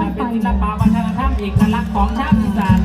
นะเป็นศิลปะวัฒนธรรมเอกลักษณ์ของชาติอีสาน